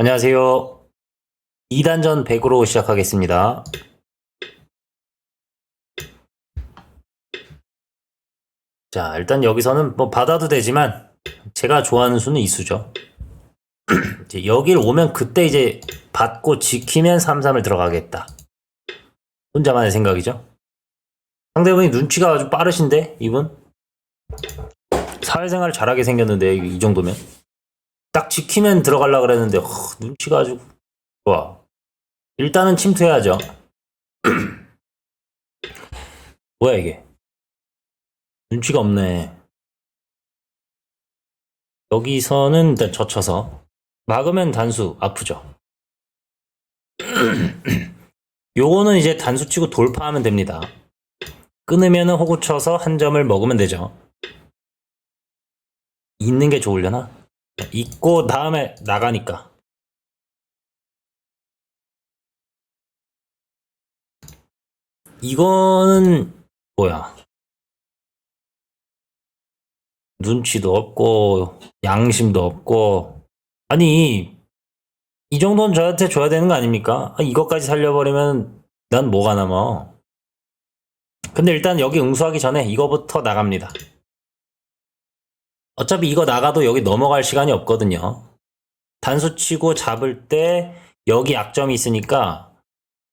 안녕하세요. 2단전 100으로 시작하겠습니다. 자, 일단 여기서는 뭐 받아도 되지만 제가 좋아하는 수는 이 수죠. 이제 여길 오면 그때 이제 받고 지키면 3-3을 들어가겠다. 혼자만의 생각이죠. 상대분이 눈치가 아주 빠르신데 이분 사회생활 잘하게 생겼는데 이 정도면 딱 지키면 들어가려 그랬는데 허, 눈치가 아주 좋아. 일단은 침투해야죠. 뭐야 이게? 눈치가 없네. 여기서는 일단 젖혀서 막으면 단수 아프죠. 요거는 이제 단수 치고 돌파하면 됩니다. 끊으면은 호구 쳐서 한 점을 먹으면 되죠. 있는 게 좋으려나? 있고 다음에 나가니까. 이거는 뭐야? 눈치도 없고 양심도 없고 아니 이 정도는 저한테 줘야 되는 거 아닙니까? 아, 이것까지 살려버리면 난 뭐가 남아? 근데 일단 여기 응수하기 전에 이거부터 나갑니다. 어차피 이거 나가도 여기 넘어갈 시간이 없거든요. 단수 치고 잡을 때 여기 약점이 있으니까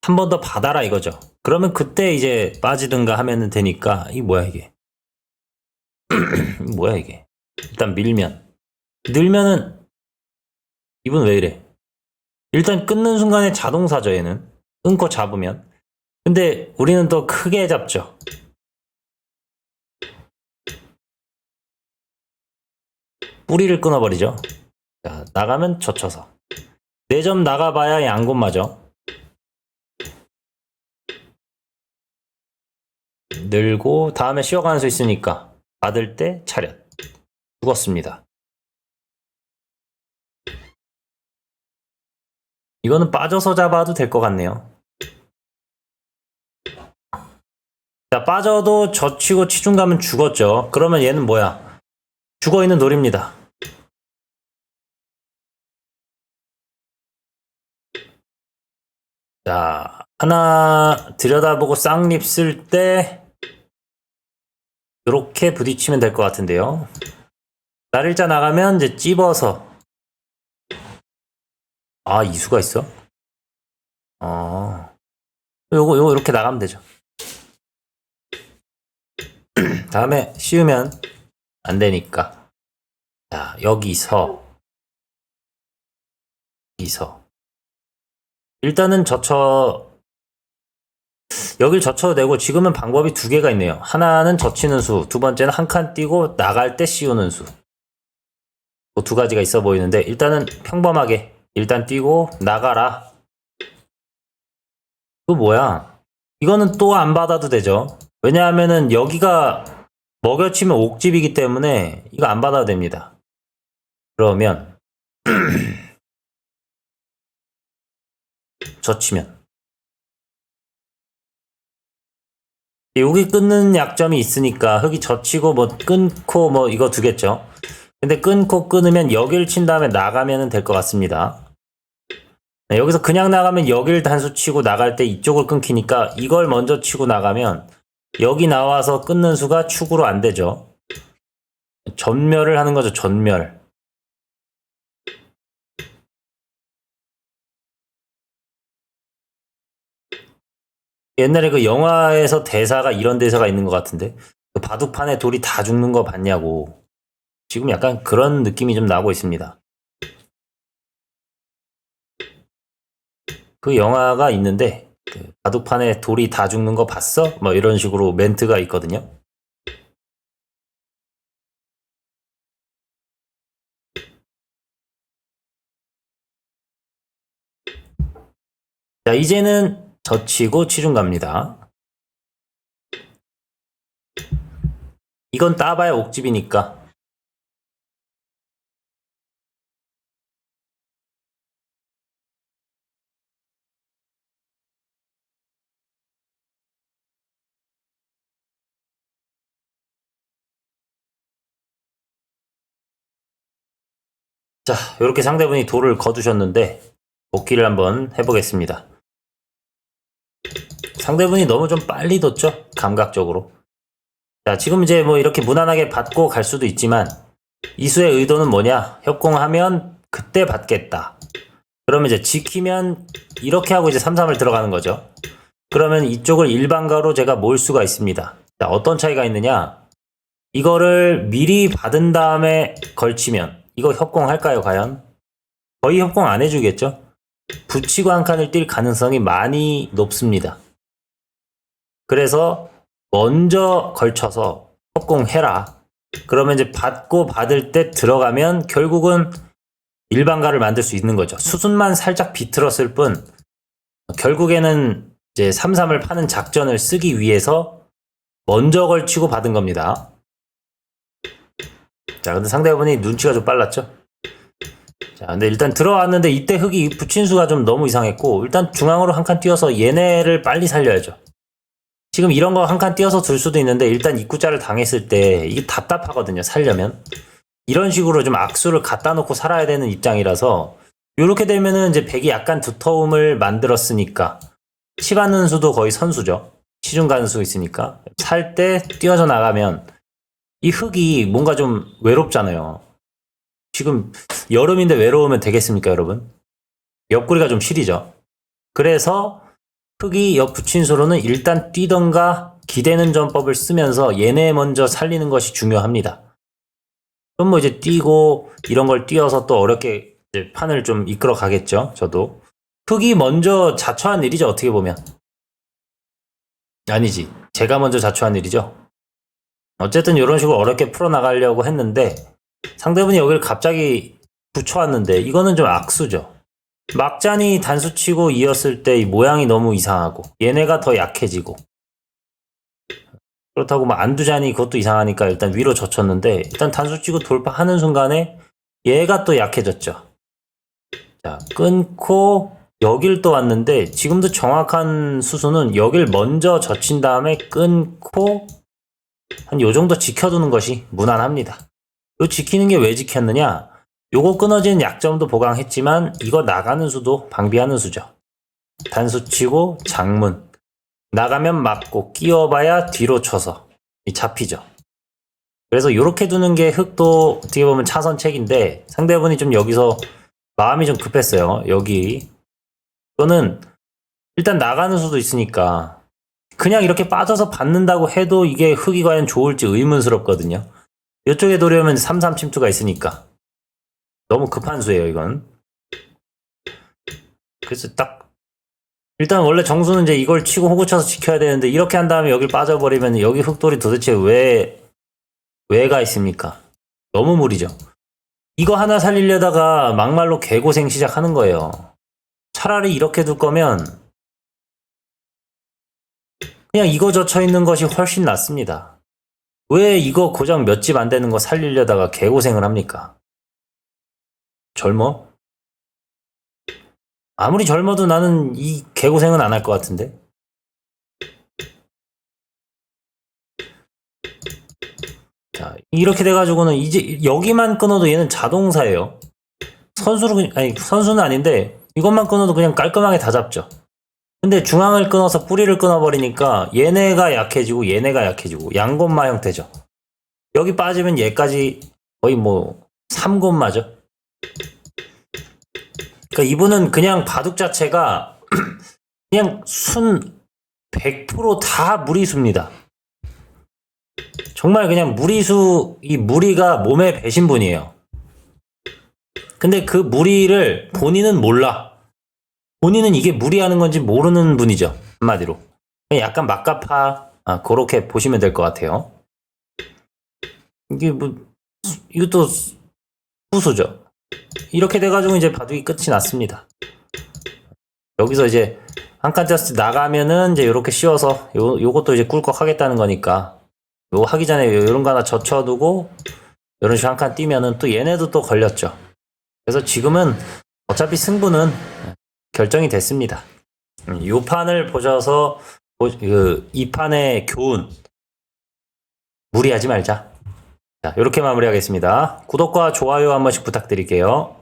한 번 더 받아라 이거죠. 그러면 그때 이제 빠지든가 하면 되니까 이 뭐야 이게? 뭐야 이게? 일단 밀면 늘면은 이분 왜 이래? 일단 끊는 순간에 자동사죠 얘는 끊고 잡으면 근데 우리는 또 크게 잡죠. 뿌리를 끊어버리죠. 자, 나가면 젖혀서. 4점 나가봐야 양곤 맞아. 늘고 다음에 쉬어가는 수 있으니까 받을 때 차렷. 죽었습니다. 이거는 빠져서 잡아도 될 것 같네요. 자, 빠져도 젖히고 치중 가면 죽었죠. 그러면 얘는 뭐야? 죽어 있는 놀입니다. 자, 하나 들여다보고 쌍립 쓸 때 이렇게 부딪히면 될 것 같은데요. 날일자 나가면 이제 찝어서 아 이수가 있어? 어 요거 요거 이렇게 나가면 되죠. 다음에 씌우면 안 되니까 자 여기서 여기서 일단은 젖혀 여길 젖혀도 되고 지금은 방법이 두 개가 있네요. 하나는 젖히는 수, 두 번째는 한 칸 띄고 나갈 때 씌우는 수. 그두 가지가 있어 보이는데 일단은 평범하게 일단 띄고 나가라. 그 뭐야? 이거는 또 안 받아도 되죠. 왜냐하면은 여기가 먹여치면 옥집이기 때문에 이거 안 받아도 됩니다. 그러면 젖히면 여기 끊는 약점이 있으니까 흙이 젖히고 뭐 끊고 뭐 이거 두겠죠. 근데 끊고 끊으면 여기를 친 다음에 나가면 될 것 같습니다. 네, 여기서 그냥 나가면 여기를 단수 치고 나갈 때 이쪽을 끊기니까 이걸 먼저 치고 나가면 여기 나와서 끊는 수가 축으로 안 되죠. 전멸을 하는 거죠, 전멸. 옛날에 그 영화에서 대사가 이런 대사가 있는 것 같은데 그 바둑판에 돌이 다 죽는 거 봤냐고 지금 약간 그런 느낌이 좀 나고 있습니다. 그 영화가 있는데 그 바둑판에 돌이 다 죽는 거 봤어? 뭐 이런 식으로 멘트가 있거든요. 자 이제는 젖히고 치중 갑니다. 이건 따봐야 옥집이니까 자, 이렇게 상대분이 돌을 거두셨는데 복귀를 한번 해보겠습니다. 상대분이 너무 좀 빨리 뒀죠? 감각적으로. 자, 지금 이제 뭐 이렇게 무난하게 받고 갈 수도 있지만 이수의 의도는 뭐냐? 협공하면 그때 받겠다. 그러면 이제 지키면 이렇게 하고 이제 3-3을 들어가는 거죠. 그러면 이쪽을 일반가로 제가 몰 수가 있습니다. 자, 어떤 차이가 있느냐? 이거를 미리 받은 다음에 걸치면 이거 협공할까요, 과연? 거의 협공 안 해주겠죠? 붙이고 한 칸을 뛸 가능성이 많이 높습니다. 그래서 먼저 걸쳐서 협공해라. 그러면 이제 받고 받을 때 들어가면 결국은 일반가를 만들 수 있는 거죠. 수순만 살짝 비틀었을 뿐 결국에는 이제 3-3을 파는 작전을 쓰기 위해서 먼저 걸치고 받은 겁니다. 자, 근데 상대분이 눈치가 좀 빨랐죠? 자, 근데 일단 들어왔는데 이때 흙이 붙인 수가 좀 너무 이상했고, 일단 중앙으로 한칸 띄어서 얘네를 빨리 살려야죠. 지금 이런 거 한칸 띄어서 둘 수도 있는데, 일단 입구자를 당했을 때 이게 답답하거든요, 살려면. 이런 식으로 좀 악수를 갖다 놓고 살아야 되는 입장이라서, 이렇게 되면은 이제 백이 약간 두터움을 만들었으니까, 치받는 수도 거의 선수죠. 시중 가는 수 있으니까. 살 때 뛰어져 나가면, 이 흙이 뭔가 좀 외롭잖아요. 지금 여름인데 외로우면 되겠습니까, 여러분? 옆구리가 좀 시리죠. 그래서 흙이 옆 붙인 수로는 일단 뛰던가 기대는 전법을 쓰면서 얘네 먼저 살리는 것이 중요합니다. 그럼 뭐 이제 뛰고 이런 걸 뛰어서 또 어렵게 판을 좀 이끌어 가겠죠, 저도. 흙이 먼저 자초한 일이죠, 어떻게 보면. 아니지. 제가 먼저 자초한 일이죠. 어쨌든 이런 식으로 어렵게 풀어 나가려고 했는데 상대분이 여기를 갑자기 붙여왔는데 이거는 좀 악수죠. 막잔이 단수치고 이었을 때 이 모양이 너무 이상하고 얘네가 더 약해지고 그렇다고 뭐 안두잔이 그것도 이상하니까 일단 위로 젖혔는데 일단 단수치고 돌파하는 순간에 얘가 또 약해졌죠. 자 끊고 여길 또 왔는데 지금도 정확한 수순은 여길 먼저 젖힌 다음에 끊고 한 요 정도 지켜두는 것이 무난합니다. 요 지키는 게 왜 지켰느냐? 요거 끊어진 약점도 보강했지만 이거 나가는 수도 방비하는 수죠. 단수 치고 장문 나가면 맞고 끼워봐야 뒤로 쳐서 이 잡히죠. 그래서 이렇게 두는 게 흑도 어떻게 보면 차선책인데 상대분이 좀 여기서 마음이 좀 급했어요. 여기 또는 일단 나가는 수도 있으니까 그냥 이렇게 빠져서 받는다고 해도 이게 흑이 과연 좋을지 의문스럽거든요. 이쪽에 도려면 3-3 침투가 있으니까. 너무 급한 수예요, 이건. 그래서 딱, 일단 원래 정수는 이제 이걸 치고 호구 쳐서 지켜야 되는데, 이렇게 한 다음에 여길 빠져버리면 여기 흑돌이 도대체 왜, 왜가 있습니까? 너무 무리죠. 이거 하나 살리려다가 막말로 개고생 시작하는 거예요. 차라리 이렇게 둘 거면, 그냥 이거 젖혀 있는 것이 훨씬 낫습니다. 왜 이거 고장 몇 집 안 되는 거 살리려다가 개고생을 합니까? 젊어? 아무리 젊어도 나는 이 개고생은 안 할 것 같은데. 자, 이렇게 돼가지고는 이제 여기만 끊어도 얘는 자동사예요. 선수로, 아니, 선수는 아닌데 이것만 끊어도 그냥 깔끔하게 다 잡죠. 근데 중앙을 끊어서 뿌리를 끊어버리니까 얘네가 약해지고 얘네가 약해지고 양곤마 형태죠. 여기 빠지면 얘까지 거의 뭐 3곤마죠. 그러니까 이분은 그냥 바둑 자체가 그냥 순 100%다 무리수입니다. 정말 그냥 무리수 이 무리가 몸에 배신 분이에요. 근데 그 무리를 본인은 몰라. 본인은 이게 무리하는 건지 모르는 분이죠. 한마디로. 약간 막가파, 아, 그렇게 보시면 될 것 같아요. 이게 뭐, 이것도 후수죠. 이렇게 돼가지고 이제 바둑이 끝이 났습니다. 여기서 이제 한칸 띄었을 때 나가면은 이제 이렇게 씌워서 요, 요것도 이제 꿀꺽 하겠다는 거니까 요 하기 전에 요- 요런 거 하나 젖혀두고 요런 식으로 한칸 띄면은 또 얘네도 또 걸렸죠. 그래서 지금은 어차피 승부는 결정이 됐습니다. 음, 이 판을 보셔서 보- 그, 이 판의 교훈 무리하지 말자. 자, 이렇게 마무리하겠습니다. 구독과 좋아요 한 번씩 부탁드릴게요.